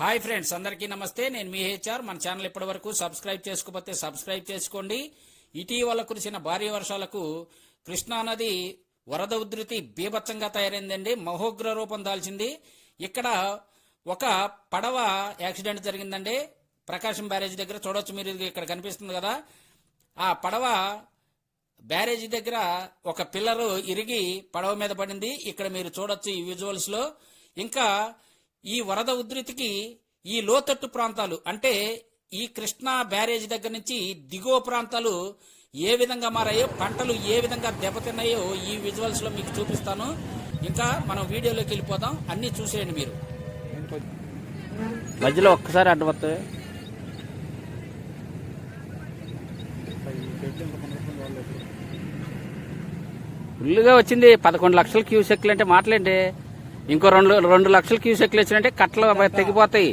Hi friends అందరికీ నమస్తే. నేను మీ హెచ్ఆర్. మన ఛానల్ ఇప్పటి వరకు సబ్స్క్రైబ్ చేసుకోకపోతే సబ్స్క్రైబ్ చేసుకోండి. ఇటీవల కురిసిన భారీ వర్షాలకు కృష్ణానది వరద ఉధృతి బీభత్సంగా తయారైందండి. మహోగ్ర రూపం దాల్చింది. ఇక్కడ ఒక పడవ యాక్సిడెంట్ జరిగిందండి. ప్రకాశం బ్యారేజ్ దగ్గర చూడొచ్చు మీరు ఇక్కడ కనిపిస్తుంది కదా. ఆ పడవ బ్యారేజ్ దగ్గర ఒక పిల్లరు ఇరిగి పడవ మీద పడింది. ఇక్కడ మీరు చూడొచ్చు ఈ విజువల్స్లో ఇంకా ఈ వరద ఉధృతికి ఈ లోతట్టు ప్రాంతాలు అంటే ఈ కృష్ణా బ్యారేజ్ దగ్గర నుంచి దిగువ ప్రాంతాలు ఏ విధంగా మారాయో పంటలు ఏ విధంగా దెబ్బతిన్నాయో ఈ విజువల్స్లో మీకు చూపిస్తాను. ఇంకా మనం వీడియోలోకి వెళ్ళిపోదాం. అన్ని చూసేయండి మీరు. మధ్యలో ఒక్కసారి అడ్డు వస్తాయి ఫుల్గా వచ్చింది. పదకొండు లక్షల క్యూసెక్లు అంటే మాటలేంటి? ఇంకో రెండు రెండు లక్షల క్యూసెక్లు వచ్చినంటే కట్టలు తెగిపోతాయి.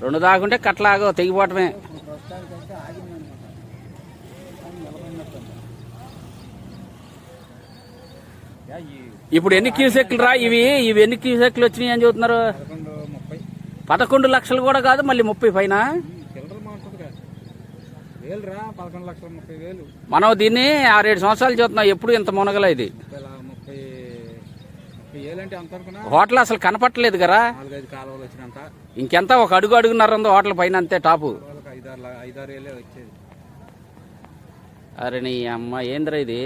రెండు దాకుంటే కట్టలు ఆగవు తెగిపోవటమే. ఇప్పుడు ఎన్ని క్యూసెక్లు రా ఇవి? ఇవి ఎన్ని క్యూసెక్లు వచ్చినాయి అని చెబుతున్నారు? పదకొండు లక్షలు కూడా కాదు మళ్ళీ ముప్పై పైన? మనం దీన్ని ఆరేడు సంవత్సరాలు చూస్తున్నాం ఎప్పుడు ఇంత మునగల ఇది ముప్పై లా- ముప్పై ముప్పై వేలు అంటే అంత అనుకున్నా హోటల్ అసలు కనపట్టలేదు కదా. ఇంకెంత ఒక అడుగు అడుగున్నర ఉంది హోటల్ పైన అంతే టాపు. అరే నీ అమ్మ ఏంద్రా ఇది?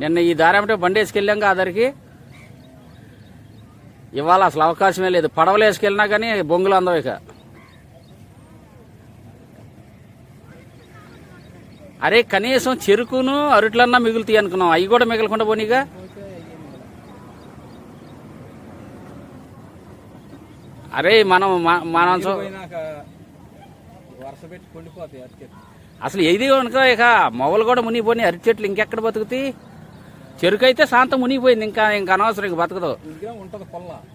నిన్న ఈ దారి ఏమిటో బండి వేసుకెళ్ళాం ఆ దారికి ఇవాళ అసలు అవకాశమే లేదు. పడవలు వేసుకెళ్ళినా కానీ బొంగులు అందవు ఇక. అరే కనీసం చెరుకును అరుట్లన్నా మిగులుతాయి అనుకున్నాం. అవి కూడా మిగలకుండా పోనీగా? అరే మనం మనం అసలు ఏది అనుకో ఇక మొగలు కూడా మునిగిపోయి అరటి చెట్లు ఇంకెక్కడ బతుకుతాయి? చెరుకు అయితే శాంతం మునిగిపోయింది. ఇంకా ఇంకా అనవసరం ఇంక బతకదు.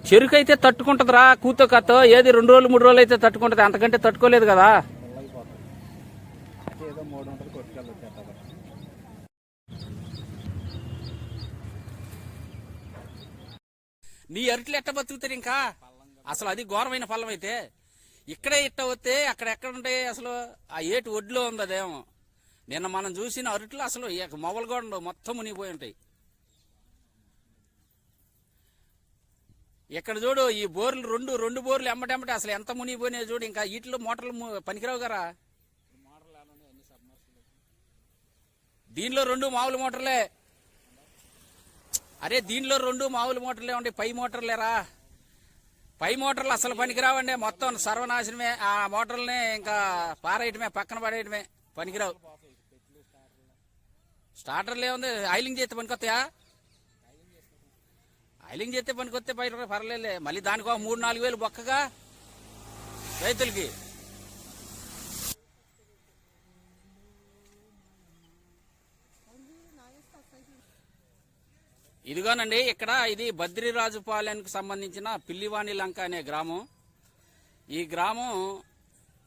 చెరుకు అయితే తట్టుకుంటదిరా కూతో కత్తో ఏది రెండు రోజులు మూడు రోజులు అయితే తట్టుకుంటది. అంతకంటే తట్టుకోలేదు కదా పొల్లైపోతుంది అయితే ఏదో మూడు ఉంటుంది కొట్టుకెళ్ళి వచ్చేస్తారు నీ అరట్లు ఎట్ట బతుకుతారు ఇంకా? అసలు అది ఘోరమైన ఫలం అయితే. ఇక్కడే ఇట్ట వస్తే అక్కడ ఎక్కడ ఉంటాయి అసలు? ఆ ఏటు ఒడ్లో ఉంది అదేమో. నిన్న మనం చూసిన అరట్లు అసలు మొగలు మొత్తం మునిగిపోయి ఉంటాయి. ఇక్కడ చూడు ఈ బోర్లు రెండు రెండు బోర్లు ఎమ్మటెమ్మటే అసలు ఎంత మునిగిపోయినాయి చూడు ఇంకా వీటిలో మోటార్లు పనికిరావు కదా. దీనిలో రెండు మామూలు మోటార్లే. అరే దీనిలో రెండు మామూలు మోటార్లే ఉండి పై మోటార్లేరా? పై మోటార్లు అసలు పనికిరావండి మొత్తం సర్వనాశనమే. ఆ మోటార్లని ఇంకా పారేయటమే పక్కన పడేయటమే పనికిరావు. స్టార్టర్లు ఏముంది ఆయిలింగ్ చేస్తే పనికొస్తాయా? ఆయిలింగ్ చేస్తే పనికొస్తే పై పర్లేదులే. మళ్ళీ దానికి ఒక మూడు నాలుగు వేలు బొక్కగా రైతులకి. ఇదిగోనండి ఇక్కడ ఇది బద్రీరాజుపాలెంకు సంబంధించిన పిల్లివాణి లంక అనే గ్రామం. ఈ గ్రామం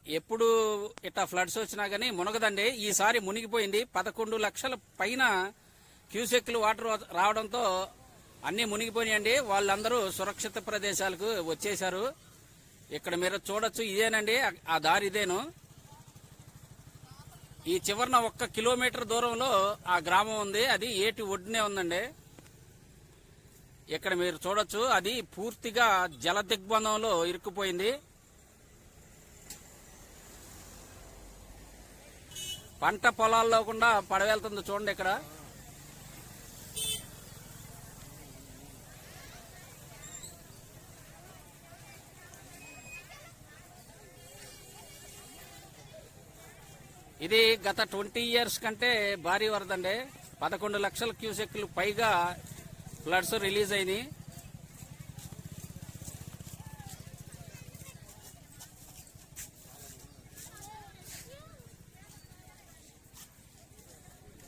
ఎప్పుడు ఇట్లా ఫ్లడ్స్ వచ్చినా కానీ మునగదండి. ఈసారి మునిగిపోయింది. పదకొండు లక్షల పైన క్యూసెక్లు వాటర్ రావడంతో అన్నీ మునిగిపోయినాయండి. వాళ్ళందరూ సురక్షిత ప్రదేశాలకు వచ్చేశారు. ఇక్కడ మీరు చూడొచ్చు ఇదేనండి. ఆ- దారి ఇదేను. ఈ చివరన ఒక్క కిలోమీటర్ దూరంలో ఆ గ్రామం ఉంది. అది ఏటి ఒడ్డునే ఉందండి. ఇక్కడ మీరు చూడొచ్చు అది పూర్తిగా జల దిగ్బంధంలో ఇరుక్కుపోయింది. పంట పొలాల్లో కూడా పడవెళ్తుంది చూడండి ఇక్కడ. ఇది గత ట్వంటీ ఇయర్స్ కంటే భారీ వరదండి. పదకొండు లక్షల క్యూసెక్లు పైగా ఫ్లడ్స్ రిలీజ్ అయినాయి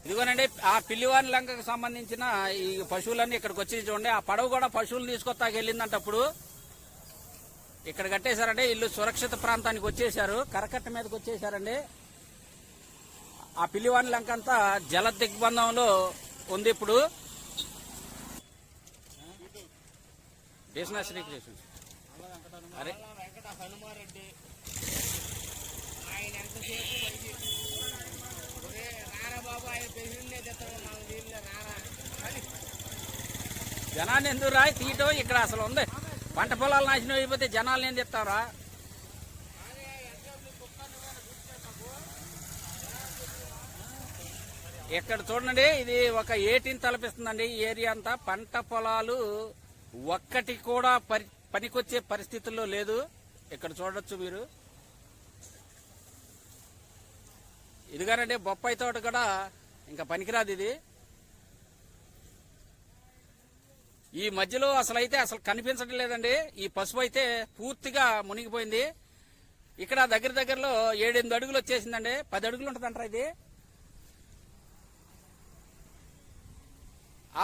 ఇదిగోనండి ఆ పిల్లివాని లంకకు సంబంధించిన ఈ పశువులన్నీ ఇక్కడికి వచ్చి చూడండి. ఆ పడవ కూడా పశువులు తీసుకొస్తాకి వెళ్ళిందంటప్పుడు ఇక్కడ కట్టేశారంటే ఇల్లు సురక్షిత ప్రాంతానికి వచ్చేసారు కరకట్ట మీదకి వచ్చేసారండి ఆ పిల్లివాని లంక అంతా జల దిగ్బంధంలో ఉంది ఇప్పుడు. బీసనా శ్రీకృష్ణ అరే. జనాన్ని ఎందుకు రాయి? తీయటం ఇక్కడ అసలు ఉంది. పంట పొలాలు నాశనం అయిపోతే జనాలు ఏం చెప్తారా? ఇక్కడ చూడండి ఇది ఒక ఏటీని తలపిస్తుందండి ఈ ఏరియా అంతా. పంట పొలాలు ఒక్కటి కూడా పనికొచ్చే పరిస్థితుల్లో లేదు. ఇక్కడ చూడొచ్చు మీరు. ఇదిగానండి బొప్పాయి తోట కూడా ఇంకా పనికిరాదు ఇది. ఈ మధ్యలో అసలు అయితే అసలు కనిపించడం లేదండి. ఈ పసుపు అయితే పూర్తిగా మునిగిపోయింది. ఇక్కడ దగ్గర దగ్గరలో ఏడెనిమిది అడుగులు వచ్చేసిందండి. పది అడుగులు ఉంటుందంటారా ఇది?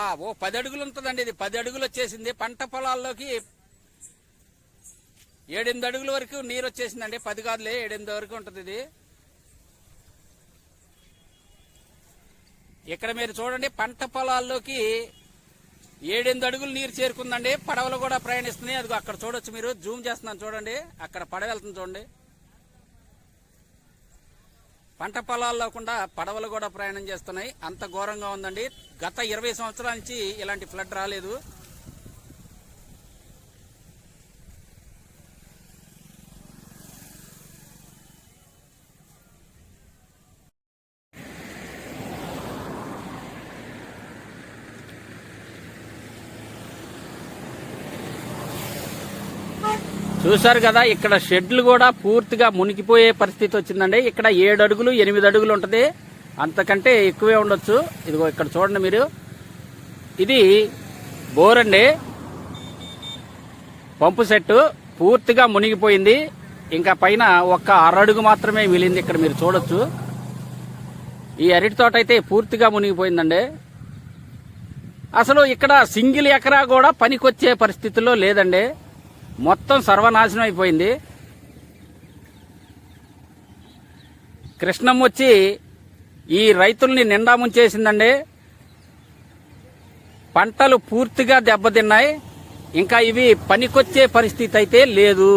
ఆ ఓ పది అడుగులు ఉంటుందండి ఇది. పది అడుగులు వచ్చేసింది పంట పొలాల్లోకి ఏడెనిమిది అడుగుల వరకు నీరు వచ్చేసిందండి పది కాదులే ఏడెనిమిది వరకు ఉంటుంది ఇది. ఇక్కడ మీరు చూడండి పంట పొలాల్లోకి ఏడెనిమిది అడుగులు నీరు చేరుకుందండి. పడవలు కూడా ప్రయాణిస్తున్నాయి. అది అక్కడ చూడొచ్చు మీరు. జూమ్ చేస్తున్నాను చూడండి. అక్కడ పడవ వెళ్తుంది చూడండి. పంట పొలాల్లో కూడా పడవలు కూడా ప్రయాణం చేస్తున్నాయి. అంత ఘోరంగా ఉందండి. గత ఇరవై సంవత్సరాల నుంచి ఇలాంటి ఫ్లడ్ రాలేదు. చూశారు కదా ఇక్కడ షెడ్లు కూడా పూర్తిగా మునిగిపోయే పరిస్థితి వచ్చిందండి. ఇక్కడ ఏడు అడుగులు ఎనిమిది అడుగులు ఉంటుంది. అంతకంటే ఎక్కువే ఉండొచ్చు. ఇదిగో ఇక్కడ చూడండి మీరు. ఇది బోర్ అండి పంపు సెట్ పూర్తిగా మునిగిపోయింది. ఇంకా పైన ఒక్క అరడుగు మాత్రమే మిలింది ఇక్కడ మీరు చూడొచ్చు. ఈ అరటి తోట అయితే పూర్తిగా మునిగిపోయిందండి. అసలు ఇక్కడ సింగిల్ ఎకరా కూడా పనికొచ్చే పరిస్థితుల్లో లేదండి. మొత్తం సర్వనాశనం అయిపోయింది. కృష్ణం వచ్చి ఈ రైతుల్ని నిండా ముంచేసిందండి. పంటలు పూర్తిగా దెబ్బతిన్నాయి. ఇంకా ఇవి పనికొచ్చే పరిస్థితి అయితే లేదు.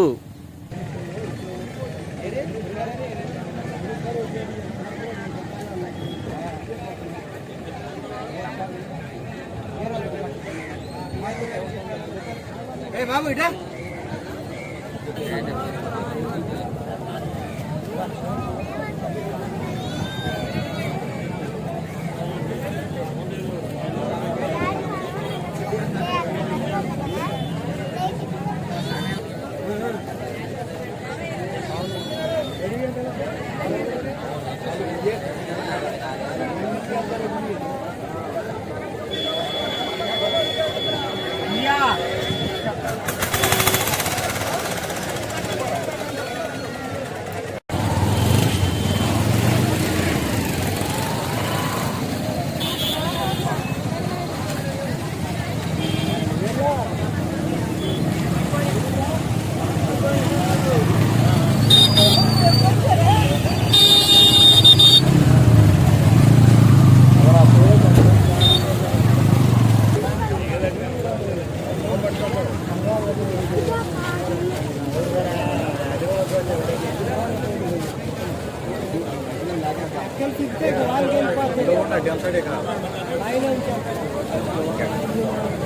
బాబు ఇటా يعني ಕೆಲ್ಸ ಇದ್ದೇ ಆಲ್ಗೇನ್ ಪಾಸ್ ಐನೂರು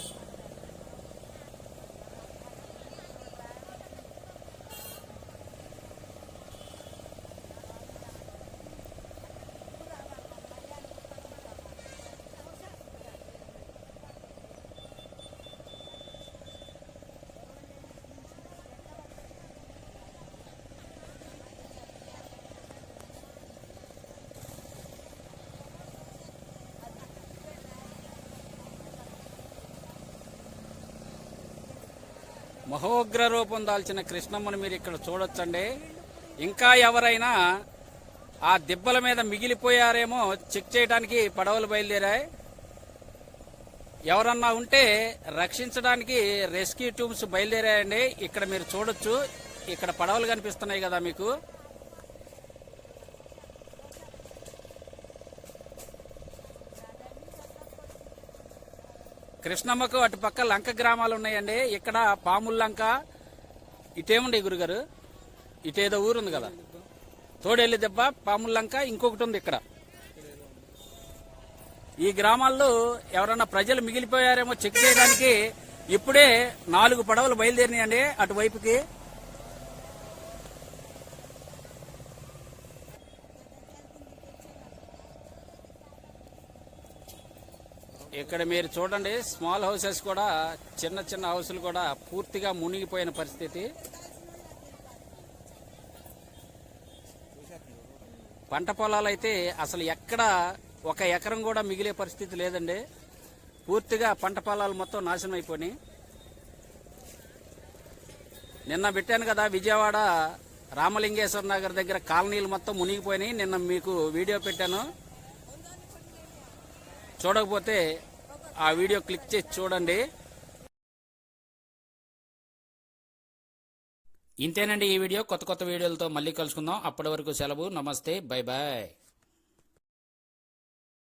మహోగ్ర రూపం దాల్చిన కృష్ణమ్మను మీరు ఇక్కడ చూడొచ్చండి. ఇంకా ఎవరైనా ఆ దిబ్బల మీద మిగిలిపోయారేమో చెక్ చేయడానికి పడవలు బయలుదేరాయి. ఎవరన్నా ఉంటే రక్షించడానికి రెస్క్యూ ట్యూబ్స్ బయలుదేరాయండి. ఇక్కడ మీరు చూడొచ్చు. ఇక్కడ పడవలు కనిపిస్తున్నాయి కదా మీకు. కృష్ణమ్మకు అటు పక్క లంక గ్రామాలు ఉన్నాయండి. ఇక్కడ పాముల లంక ఇటేముండి గురుగారు? ఇటేదో ఊరుంది కదా. తోడేళ్ళి దెబ్బ పాముల లంక ఇంకొకటి ఉంది ఇక్కడ. ఈ గ్రామాల్లో ఎవరన్నా ప్రజలు మిగిలిపోయారేమో చెక్ చేయడానికి ఇప్పుడే నాలుగు పడవలు బయలుదేరినాయండి అటువైపుకి. ఇక్కడ మీరు చూడండి స్మాల్ హౌసెస్ కూడా చిన్న చిన్న హౌసులు కూడా పూర్తిగా మునిగిపోయిన పరిస్థితి. పంట పొలాలు అయితే అసలు ఎక్కడ ఒక ఎకరం కూడా మిగిలే పరిస్థితి లేదండి. పూర్తిగా పంట పొలాలు మొత్తం నాశనం అయిపోయినాయి. నిన్న పెట్టాను కదా విజయవాడ రామలింగేశ్వర నగర్ దగ్గర కాలనీలు మొత్తం మునిగిపోయినాయి. నిన్న మీకు వీడియో పెట్టాను. చూడకపోతే ఆ వీడియో క్లిక్ చేసి చూడండి. ఇంతేనండి ఈ వీడియో. కొత్త కొత్త వీడియోలతో మళ్ళీ కలుసుకుందాం. అప్పటి వరకు సెలవు. నమస్తే. Bye bye